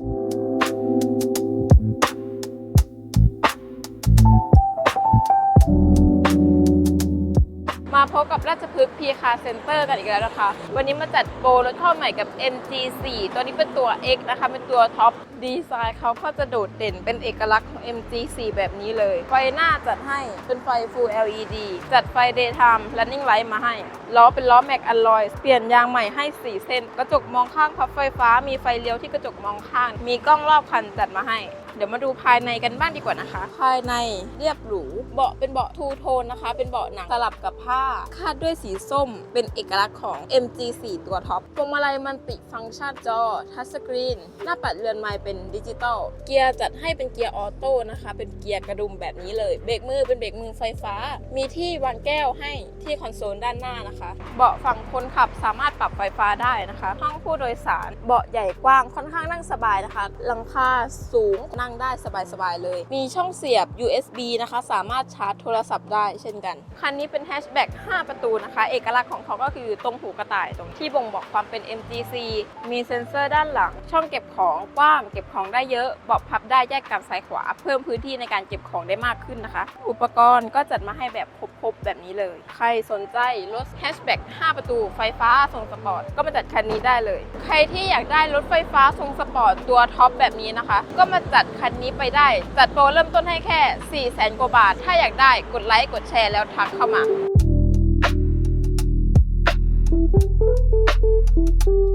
ม พบกับราชพฤกษ์พีคาเซ็นเตอร์กันอีกแล้วนะคะ วันนี้มาจัดโปรรถเข้าใหม่กับ MG4 ตัวนี้เป็นตัว X นะคะ เป็นตัวท็อปดีไซน์เขาก็จะโดดเด่นเป็นเอกลักษณ์ของ MG4 แบบนี้เลย ไฟหน้าจัดให้เป็นไฟ Full LED จัดไฟ Daytime Running Light มาให้ ล้อเป็นล้อแม็กอลลอยเปลี่ยนยางใหม่ให้ 4 เส้น กระจกมองข้างพับไฟฟ้า มีไฟเลี้ยวที่กระจกมองข้าง มีกล้องรอบคันจัดมาให้เดี๋ยวมาดูภายในกันบ้างดีกว่านะคะ ภายในเรียบหรู เบาะเป็นเบาะทูโทนนะคะ เป็นเบาะหนังสลับกับผ้าคาดด้วยสีส้มเป็นเอกลักษณ์ของ MG4 ตัวท็อปพวงมาลัยมันติฟังก์ชันจอ ทัชสกรีน หน้าปัดเรือนไม้เป็นดิจิตอล เกียร์จัดให้เป็นเกียร์ออโต้นะคะ เป็นเกียร์กระดุมแบบนี้เลย เบรกมือเป็นเบรกมือไฟฟ้า มีที่วางแก้วให้ที่คอนโซลด้านหน้านะคะ เบาะฝั่งคนขับสามารถปรับไฟฟ้าได้นะคะ ห้องผู้โดยสาร เบาะใหญ่กว้างค่อนข้างนั่งสบายนะคะ หลังคาสูงนั่งได้สบายๆเลย มีช่องเสียบ USB นะคะ สามารถชาร์จโทรศัพท์ได้เช่นกัน คันนี้เป็นแฮชแบ็ก5 ประตูนะคะ เอกลักษณ์ของเขาก็คือตรงหูกระต่ายตรงที่บ่งบอกความเป็น MGC มีเซ็นเซอร์ด้านหลัง ช่องเก็บของกว้าง เก็บของได้เยอะเบาะพับได้แยกกันซ้ายขวา เพิ่มพื้นที่ในการเก็บของได้มากขึ้นนะคะ อุปกรณ์ก็จัดมาให้แบบครบๆแบบนี้เลย ใครสนใจรถแฮชแบ็ก5 ประตูไฟฟ้าทรงสปอร์ตก็มาจัดคันนี้ได้เลย ใครที่อยากได้รถไฟฟ้าทรงสปอร์ตตัวท็อปแบบนี้นะคะ ก็มาจัดคันนี้ไปได้ จัดโปรเริ่มต้นให้แค่ 4 0 0 0 0 0 กว่าบาท ถ้าอยากได้กดไลค์ กดแชร์แล้วทักเข้ามา Thank you.